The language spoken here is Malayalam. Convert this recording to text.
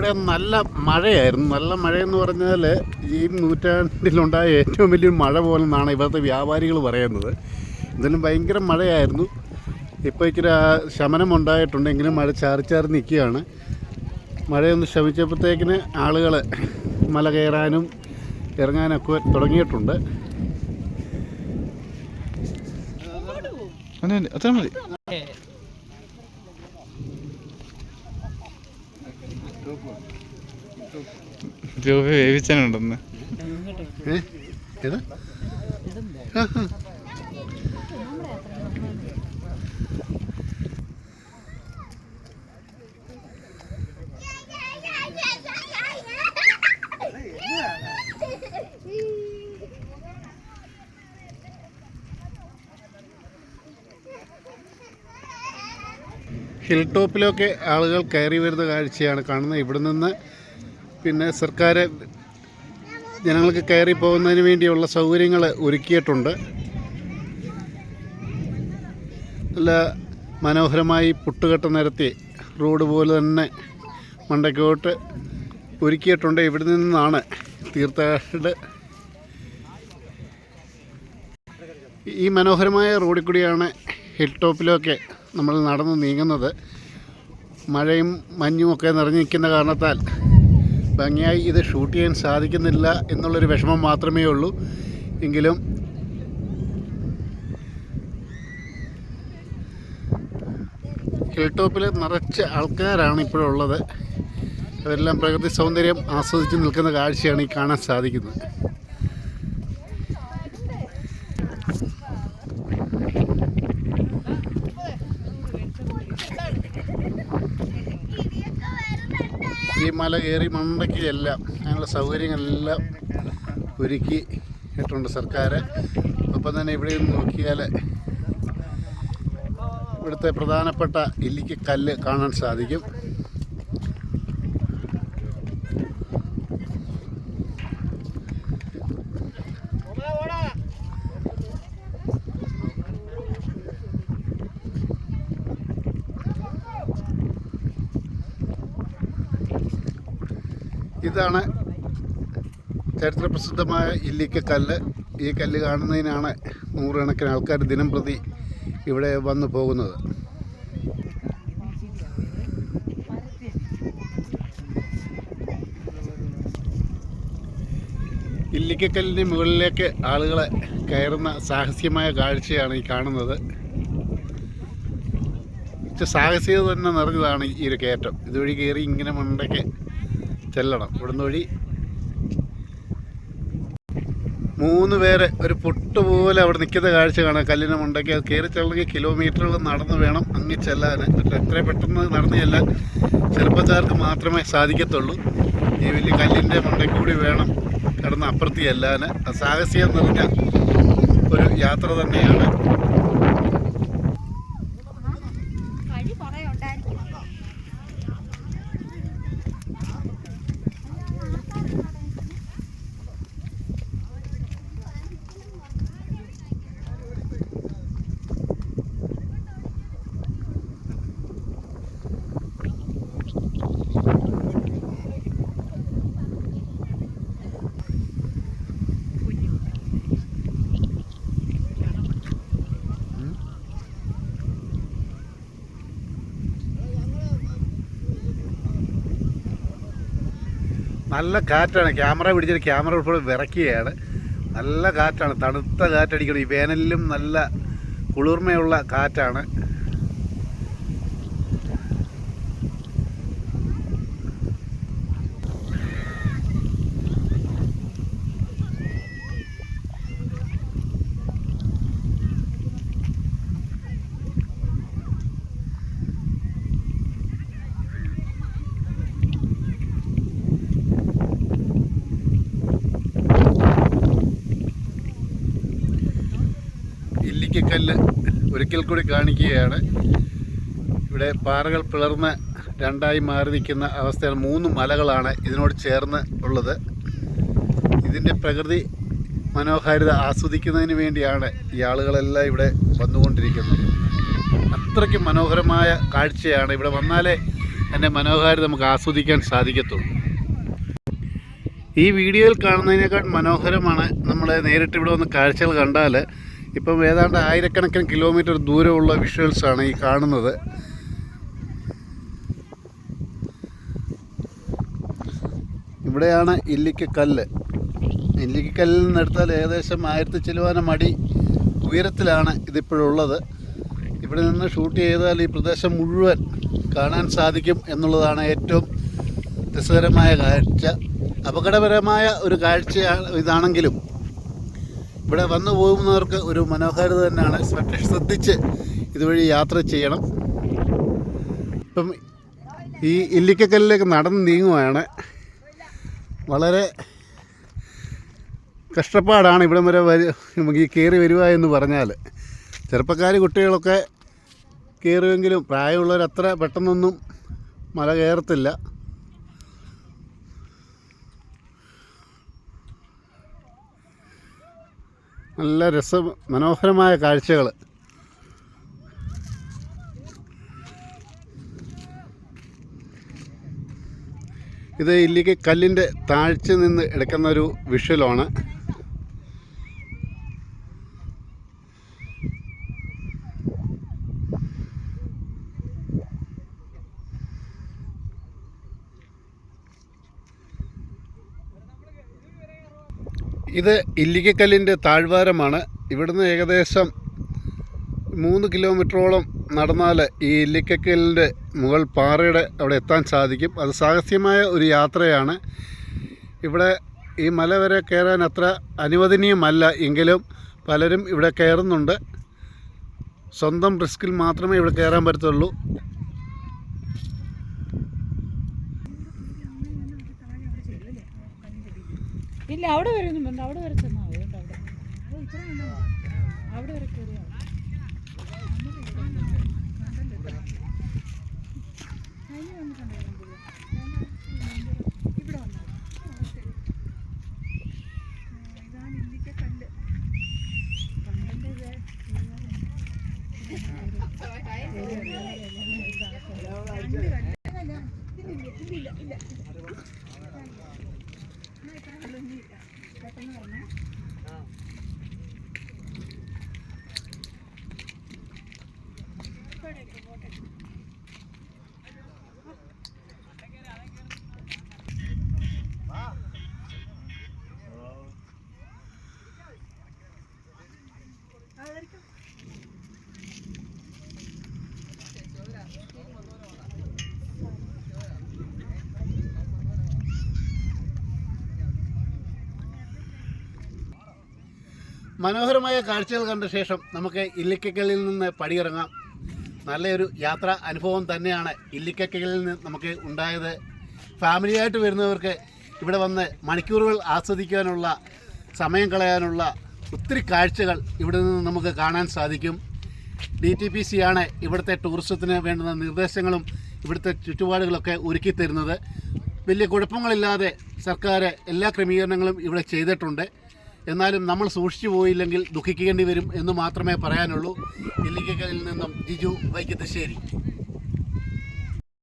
ഇവിടെ നല്ല മഴയായിരുന്നു. നല്ല മഴ എന്ന് പറഞ്ഞാൽ ഈ നൂറ്റാണ്ടിലുണ്ടായ ഏറ്റവും വലിയൊരു മഴ പോലെന്നാണ് ഇവിടുത്തെ വ്യാപാരികൾ പറയുന്നത്. എന്തായാലും ഭയങ്കര മഴയായിരുന്നു. ഇപ്പോൾ ഇച്ചിരി ഉണ്ടായിട്ടുണ്ടെങ്കിലും മഴ ചാറി ചാറി നിൽക്കുകയാണ്. മഴയൊന്ന് ശമിച്ചപ്പോഴത്തേക്കിന് ആളുകൾ മല കയറാനും ഇറങ്ങാനൊക്കെ തുടങ്ങിയിട്ടുണ്ട്. അതെ അത്ര മതി. രൂപ വേവിച്ചാനുണ്ടെന്ന്. ഏ? ഏതാ? ഹിൽ ടോപ്പിലൊക്കെ ആളുകൾ കയറി വരുന്ന കാഴ്ചയാണ് കാണുന്നത്. ഇവിടെ നിന്ന് പിന്നെ സർക്കാർ ജനങ്ങൾക്ക് കയറി പോകുന്നതിന് വേണ്ടിയുള്ള സൗകര്യങ്ങൾ ഒരുക്കിയിട്ടുണ്ട്. നല്ല മനോഹരമായി പുട്ടുകെട്ട് നിരത്തി റോഡ് പോലെ തന്നെ മണ്ടയ്ക്കോട്ട് ഒരുക്കിയിട്ടുണ്ട്. ഇവിടെ നിന്നാണ് തീർത്ഥാട ഈ മനോഹരമായ റോഡിൽ കൂടിയാണ് ഹിൽ ടോപ്പിലൊക്കെ നമ്മൾ നടന്ന് നീങ്ങുന്നത് മഴയും മഞ്ഞും ഒക്കെ നിറഞ്ഞു നിൽക്കുന്ന കാരണത്താൽ ഭംഗിയായി ഇത് ഷൂട്ട് ചെയ്യാൻ സാധിക്കുന്നില്ല എന്നുള്ളൊരു വിഷമം മാത്രമേ ഉള്ളൂ. എങ്കിലും ഹിൽ ടോപ്പിൽ നിറച്ച് ആൾക്കാരാണ് ഇപ്പോഴുള്ളത്. അവരെല്ലാം പ്രകൃതി സൗന്ദര്യം ആസ്വദിച്ച് നിൽക്കുന്ന കാഴ്ചയാണ് ഈ കാണാൻ സാധിക്കുന്നത്. ഈ മല കയറി മണ്ടയ്ക്ക് എല്ലാം അതിനുള്ള സൗകര്യങ്ങളെല്ലാം ഒരുക്കി ഇട്ടുണ്ട് സർക്കാർ ഒപ്പം തന്നെ ഇവിടെ നോക്കിയാൽ ഇവിടുത്തെ പ്രധാനപ്പെട്ട ഇല്ലിക്ക് കല്ല് കാണാൻ സാധിക്കും. ഇതാണ് ചരിത്രപ്രസിദ്ധമായ ഇല്ലിക്ക കല്ല്. ഈ കല്ല് കാണുന്നതിനാണ് നൂറുകണക്കിന് ആൾക്കാർ ദിനം പ്രതി ഇവിടെ വന്നു പോകുന്നത്. ഇല്ലിക്കക്കല്ലിന്റെ മുകളിലേക്ക് ആളുകളെ കയറുന്ന സാഹസികമായ കാഴ്ചയാണ് ഈ കാണുന്നത്. സാഹസികത തന്നെ നിറഞ്ഞതാണ് ഈ ഒരു കയറ്റം. ഇതുവഴി കയറി ഇങ്ങനെ മണ്ടയ്ക്ക് ചെല്ലണം. ഇവിടുന്ന് വഴി മൂന്ന് പേരെ ഒരു പൊട്ട് പോലെ അവിടെ നിൽക്കുന്ന കാഴ്ച കാണാം. കല്ലിനെ മുണ്ടക്കി അത് കയറി ചെല്ലണമെങ്കിൽ കിലോമീറ്ററുകൾ നടന്ന് വേണം അങ്ങ് ചെല്ലാൻ. എത്ര പെട്ടെന്ന് നടന്ന് ചെല്ലാൻ ചെറുപ്പക്കാർക്ക് മാത്രമേ സാധിക്കത്തുള്ളൂ. ഈ വലിയ കല്ലിന്റെ മുണ്ടക്കി കൂടി വേണം കിടന്ന് അപ്പുറത്ത് ചെല്ലാൻ. സാഹസികം നിറഞ്ഞ ഒരു യാത്ര തന്നെയാണ്. നല്ല കാറ്റാണ്. ക്യാമറ പിടിച്ചിട്ട് ക്യാമറ ഉൾപ്പെടെ വിറയ്ക്കുകയാണ്. നല്ല കാറ്റാണ്. തണുത്ത കാറ്റടിക്കണം. ഈ വേനലിലും നല്ല കുളിർമയുള്ള കാറ്റാണ്. ഇല്ലിക്കക്കല്ല് ഒരിക്കൽ കൂടി കാണിക്കുകയാണ്. ഇവിടെ പാറകൾ പിളർന്ന് രണ്ടായി മാറി നിൽക്കുന്ന അവസ്ഥയാണ്. മൂന്ന് മലകളാണ് ഇതിനോട് ചേർന്ന് ഉള്ളത്. ഇതിന്റെ പ്രകൃതി മനോഹാരിത ആസ്വദിക്കുന്നതിന് വേണ്ടിയാണ് ഈ ആളുകളെല്ലാം ഇവിടെ വന്നുകൊണ്ടിരിക്കുന്നത്. അത്രയ്ക്ക് മനോഹരമായ കാഴ്ചയാണ് ഇവിടെ വന്നാലേ എന്റെ മനോഹാരിത നമുക്ക് ആസ്വദിക്കാൻ സാധിക്കത്തുള്ളൂ. ഈ വീഡിയോയിൽ കാണുന്നതിനേക്കാൾ മനോഹരമാണ് നമ്മൾ നേരിട്ട് ഇവിടെ വന്ന് കാഴ്ചകൾ കണ്ടാൽ ഇപ്പം ഏതാണ്ട് ആയിരക്കണക്കിന് കിലോമീറ്റർ ദൂരമുള്ള വിഷ്വൽസാണ് ഈ കാണുന്നത്. ഇവിടെയാണ് ഇല്ലിക്കക്കല്ല് ഇല്ലിക്കക്കല്ലിൽ നിന്ന് എടുത്താൽ ഏകദേശം ആയിരത്തി ചിലവാനം മടി ഉയരത്തിലാണ് ഇതിപ്പോഴുള്ളത്. ഇവിടെ നിന്ന് ഷൂട്ട് ചെയ്താൽ ഈ പ്രദേശം മുഴുവൻ കാണാൻ സാധിക്കും എന്നുള്ളതാണ് ഏറ്റവും രസകരമായ കാഴ്ച. അപകടപരമായ ഒരു കാഴ്ചയാണ് ഇതാണെങ്കിലും ഇവിടെ വന്നു പോകുന്നവർക്ക് ഒരു മനോഹാരിത തന്നെയാണ്. ശ്രദ്ധ- ശ്രദ്ധിച്ച് ഇതുവഴി യാത്ര ചെയ്യണം. ഇപ്പം ഈ ഇല്ലിക്കക്കല്ലിലേക്ക് നടന്ന് നീങ്ങുവാണ്. വളരെ കഷ്ടപ്പാടാണ് ഇവിടം വരെ വരു നമുക്ക് ഈ കയറി വരിക എന്ന് പറഞ്ഞാൽ ചെറുപ്പക്കാർ കുട്ടികളൊക്കെ കയറുമെങ്കിലും പ്രായമുള്ളവരത്ര പെട്ടെന്നൊന്നും മല കയറത്തില്ല. നല്ല രസ മനോഹരമായ കാഴ്ചകൾ. ഇത് ഇല്ലിക്ക് കല്ലിന്റെ താഴ്ച നിന്ന് എടുക്കുന്ന ഒരു വിഷ്വലാണ് ഇത് ഇല്ലിക്കക്കല്ലിന്റെ താഴ്വാരമാണ്. ഇവിടുന്ന് ഏകദേശം മൂന്ന് കിലോമീറ്ററോളം നടന്നാൽ ഈ ഇല്ലിക്കക്കല്ലിന്റെ മുകൾ പാറയുടെ അവിടെ എത്താൻ സാധിക്കും. അത് സാഹസ്യമായ ഒരു യാത്രയാണ്. ഇവിടെ ഈ മല വരെ കയറാൻ അത്ര അനുവദനീയമല്ല എങ്കിലും പലരും ഇവിടെ കയറുന്നുണ്ട്. സ്വന്തം റിസ്കിൽ മാത്രമേ ഇവിടെ കയറാൻ പറ്റത്തുള്ളൂ. ഇല്ല അവിടെ വരെ ഒന്നും വേണ്ട അവിടെ വരെ ചെന്നാൽ മതി കേട്ടോ അവിടെ. അവിടെ വരെ കയറിയാൽ போட்டு മനോഹരമായ കാഴ്ചകൾ കണ്ട ശേഷം നമുക്ക് ഇല്ലിക്കക്കലിൽ നിന്ന് പടിയിറങ്ങാം. നല്ലൊരു യാത്രാ അനുഭവം തന്നെയാണ് ഇല്ലിക്കക്കലിൽ നിന്ന് നമുക്ക് ഉണ്ടായത്. ഫാമിലിയായിട്ട് വരുന്നവർക്ക് ഇവിടെ വന്ന് മണിക്കൂറുകൾ ആസ്വദിക്കാനുള്ള സമയം കളയാനുള്ള ഒത്തിരി കാഴ്ചകൾ ഇവിടെ നിന്ന് നമുക്ക് കാണാൻ സാധിക്കും. ഡി ടി പി സി ആണ് ഇവിടുത്തെ ടൂറിസത്തിന് വേണ്ടുന്ന നിർദ്ദേശങ്ങളും ഇവിടുത്തെ ചുറ്റുപാടുകളൊക്കെ ഒരുക്കി തരുന്നത്. വലിയ കുഴപ്പങ്ങളില്ലാതെ സർക്കാർ എല്ലാ ക്രമീകരണങ്ങളും ഇവിടെ ചെയ്തിട്ടുണ്ട്. എന്നാലും നമ്മൾ സൂക്ഷിച്ചു പോയില്ലെങ്കിൽ ദുഃഖിക്കേണ്ടി വരും എന്ന് മാത്രമേ പറയാനുള്ളൂ. ഇല്ലിക്കലിൽ നിന്നും ജിജു വൈക്കത്തശ്ശേരി.